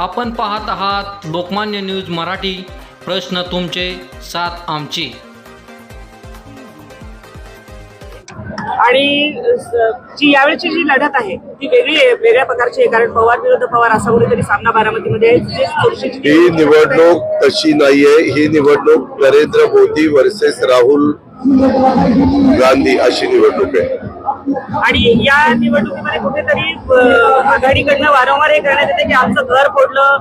आपण पाहत आहात लोकमान्य न्यूज मराठी प्रश्न तुमचे साथ आमची. आणि जी यावेळची जी लढत आहे ती वेगळी आहे वेगळ्या प्रकारची आहे कारण पवार विरुद्ध पवार असा कुठेतरी सामना बारामतीमध्ये ही निवडणूक तशी नाहीये. ही निवडणूक नरेंद्र मोदी वर्सेस राहुल गांधी अशी निवडणूक आहे. आणि या निवडणुकीमध्ये कुठेतरी आघाडीकडनं वारंवार हे करण्यात येते की आमचं घर फोडलं.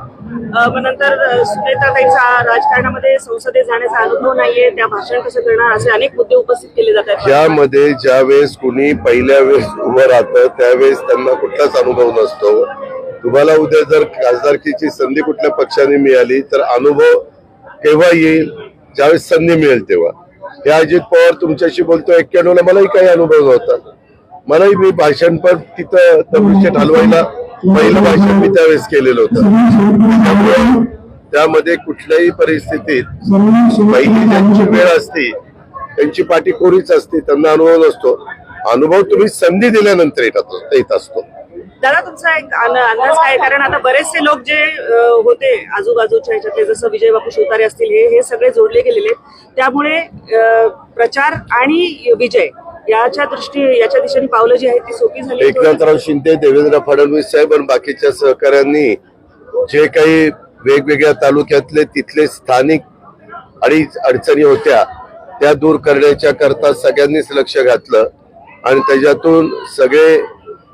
मग नंतर अ, सुनेत्राताईंचा राजकारणामध्ये संसदेत जाण्याचा अनुभव नाहीये. त्या भाषण कसं करणार असे अनेक मुद्दे उपस्थित केले जातात. यामध्ये ज्यावेळेस कुणी पहिल्या वेळेस उभं राहतं त्यावेळेस त्यांना कुठलाच अनुभव नसतो. तुम्हाला उद्या जर खासदारकीची संधी कुठल्या पक्षाने मिळाली तर अनुभव केव्हा येईल? ज्यावेळेस संधी मिळेल तेव्हा. हे अजित पवार तुमच्याशी बोलतो एक्क्याण्णवला मलाही काही अनुभव नव्हता. मलाही मी भाषण पण तिथं दगडूशेठ हलवायला पहिलं भाषण मी त्यावेळेस केलेलं होतं. त्यामुळे त्यामध्ये कुठल्याही परिस्थितीत पहिली ज्यांची वेळ असते त्यांची पाठी कोरीच असते त्यांना अनुभव नसतो. अनुभव तुम्ही संधी दिल्यानंतर येतात येत असतो. दादा तुमचा एक अंदाज काय कारण आता बरेचसे लोक जे होते आजूबाजूच्या ह्याच्यातले जसं विजय बापू शिवतारे असतील हे हे सगळे जोडले गेलेले त्यामुळे प्रचार आणि विजय याच्या दृष्टी याच्या दिशेने पावलं जी आहेत ती सोपी झाली एकनाथराव शिंदे देवेंद्र फडणवीस साहेब आणि बाकीच्या सहकाऱ्यांनी जे काही वेगवेगळ्या तालुक्यातले तिथले स्थानिक आणि अडचणी होत्या त्या दूर करण्याच्या करता सगळ्यांनीच लक्ष घातलं. आणि त्याच्यातून सगळे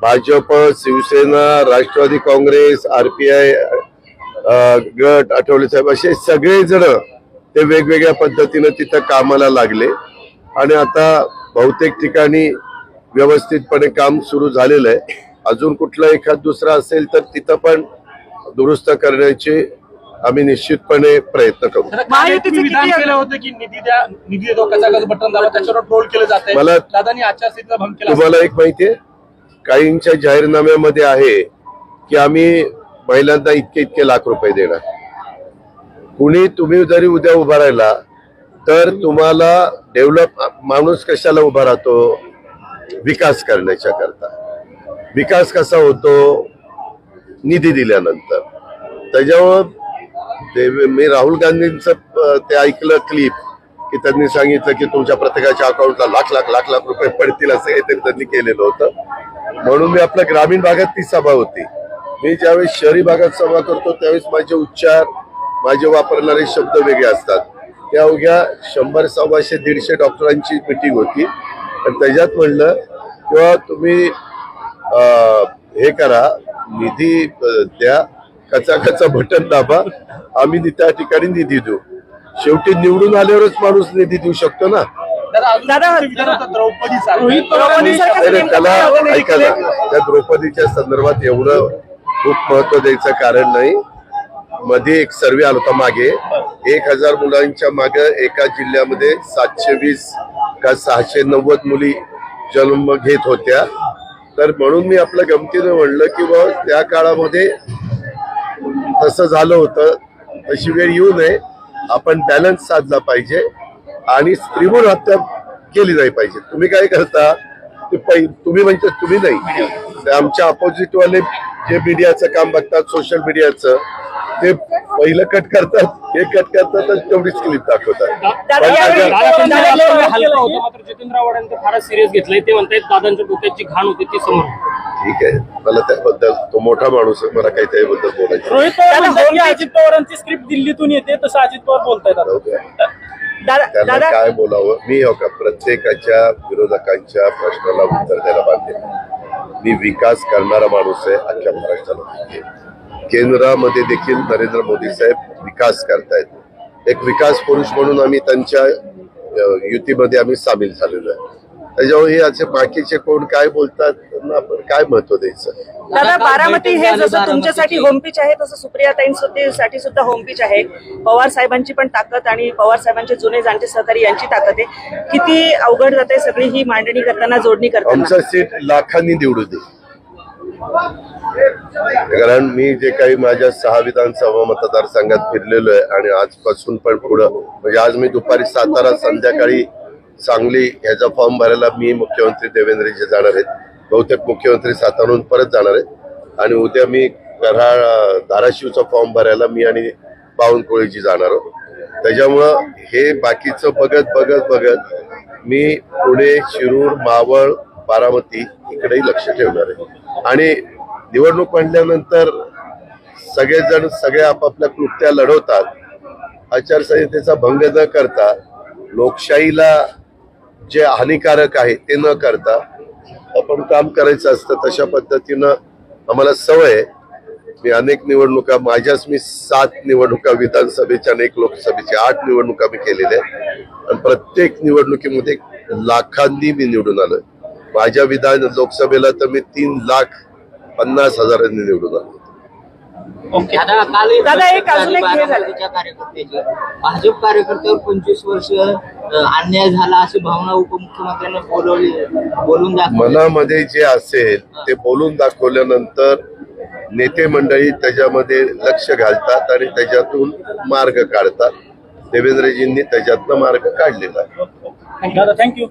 भाजप शिवसेना राष्ट्रवादी काँग्रेस आरपीआय गट आठवले साहेब असे सगळे जण ते वेगवेगळ्या पद्धतीनं तिथं कामाला लागले. आणि आता बहुतेक ठिकाणी व्यवस्थितपणे काम सुरू झालेलं आहे. अजून कुठला एखाद दुसरा असेल तर तिथं पण दुरुस्त करण्याचे आम्ही निश्चितपणे प्रयत्न करू. महायुतीचे तुम्ही विधान किती- केलं होतं की निधी द्या निधी देतो कसा कसं बटन दाबा त्याच्यावर ट्रोल केलं जात आहे? काहींच्या जाहीरनाम्यामध्ये आहे की आम्ही महिलांना इतके इतके लाख रुपये देणार. कुणी तुम्ही जरी उद्या उभा राहिला तर तुम्हाला डेव्हलप माणूस कशाला उभा राहतो? विकास करण्याच्या करता विकास कसा होतो? निधी दिल्यानंतर. त्याच्यामुळं मी राहुल गांधींचं ते ऐकलं क्लिप की त्यांनी सांगितलं की तुमच्या प्रत्येकाच्या अकाउंटला लाख लाख लाख लाख रुपये पडतील असं काहीतरी त्यांनी केलेलं होतं. म्हणून मी आपल्या ग्रामीण भागात ती सभा होती. मी ज्यावेळेस शहरी भागात सभा करतो त्यावेळेस माझे उच्चार माझे वापरणारे शब्द वेगळे असतात. त्या अवघ्या शंभर सव्वाशे दीडशे डॉक्टरांची मिटिंग होती. आणि त्याच्यात म्हणलं किंवा तुम्ही हे करा निधी द्या कचा कचा बटन दाबा आम्ही त्या ठिकाणी निधी देऊ. शेवटी निवडून आल्यावरच माणूस निधी देऊ शकतो ना? दादा द्रौपदी त्याला ऐका ना त्या द्रौपदीच्या संदर्भात एवढं खूप महत्त्व द्यायचं कारण नाही. मध्ये एक सर्वे आला होता मागे. एक हजार मुलांच्या मागे एका जिल्ह्यामध्ये सातशे वीस का सहाशे नव्वद मुली जन्म घेत होत्या. तर म्हणून मी आपल्या गमतीने म्हणलं की बा त्या काळामध्ये तसं झालं होतं. तशी वेळ येऊ नये. आपण बॅलन्स साधला पाहिजे. आणि स्त्रीभूण हत्या केली नाही पाहिजे. तुम्ही काय करता ते पै तुम्ही म्हणजे तुम्ही नाही. ते आमच्या ऑपोजिट वाले जे मीडियाचं काम बघतात सोशल मीडियाचं ते पहिलं कट करतात हे कट करतात आणि तेवढीच क्लिप दाखवतात. जितेंद्र सिरियस घेतलंय. ते दादांच्या डोक्याची घाण होती ती समोर ठीक आहे. मला त्याबद्दल तो मोठा माणूस आहे मला काही त्याबद्दल बोलायचं नाही. रोहित पवार म्हणतात की अजित पवारांची स्क्रिप्ट दिल्लीतून येते तसं अजित पवार बोलतायत त्यांना दादा काय बोलावं? मी हो का? प्रत्येकाच्या विरोधकांच्या प्रश्नाला उत्तर द्यायला बांधे मी विकास करणारा माणूस आहे अख्ख्या महाराष्ट्राला माहिती आहे. केंद्रामध्ये देखील नरेंद्र मोदी साहेब विकास करतायत. एक विकास पुरुष म्हणून आम्ही त्यांच्या युतीमध्ये आम्ही सामील झालेलो आहे. त्याच्यामुळे हे असे बाकीचे कोण काय बोलतात त्यांना आपण काय महत्त्व द्यायचं? दादा बारामती हे जसं तुमच्यासाठी होमपिच आहे तसं सुप्रिया साठी सुद्धा होमपिच आहे. पवार साहेबांची पण ताकद आणि पवार साहेबांचे जुने जाणते सहकारी यांची ताकद आहे. किती अवघड जाते सगळी ही मांडणी करताना जोडणी करताना. आमचा सीट लाखांनी निवडू दे. कारण मी जे काही माझ्या सहा विधानसभा मतदारसंघात फिरलेलो आहे आणि आजपासून पण पुढं म्हणजे आज मी दुपारी सातारा संध्याकाळी सांगली ह्याचा फॉर्म भरायला मी मुख्यमंत्री देवेंद्रजी जाणार आहेत. बहुतेक मुख्यमंत्री साताराहून परत जाणार आहेत. आणि उद्या मी कराड धाराशिवचा फॉर्म भरायला मी आणि बावनकुळेजी जाणार आहोत. त्याच्यामुळं हे बाकीचं बघत बघत बघत मी पुणे शिरूर मावळ बारामती इकडेही लक्ष ठेवणार आहे. आणि निवडणूक म्हणल्यानंतर सगळेजण सगळे आपापल्या कृत्या लढवतात. आचारसंहितेचा भंग न करता लोकशाहीला जे हानिकारक आहे ते न करता आपण काम करायचं असतं तशा पद्धतीनं आम्हाला सवय आहे. मी अनेक निवडणुका माझ्याच मी सात निवडणुका विधानसभेच्या अनेक लोकसभेच्या आठ निवडणुका मी केलेल्या आहेत. आणि प्रत्येक निवडणुकीमध्ये लाखांनी मी निवडून आलो माझ्या विधान लोकसभेला तर मी तीन लाख पन्नास हजारांनी निवडून आलो दादा काल दादा, एक अजून एक हे झालं. बारामतीच्या कार्यकर्त्याची. भाजप कार्यकर्त्यावर पंचवीस वर्ष अन्याय झाला अशी भावना उपमुख्यमंत्र्यांनी बोलवली बोलून दाखवली. मनामध्ये जे असेल ते बोलून दाखवल्यानंतर नेते मंडळी त्याच्यामध्ये लक्ष घालतात आणि त्याच्यातून मार्ग काढतात. देवेंद्रजींनी त्याच्यातनं मार्ग काढलेला आहे. दादा थँक्यू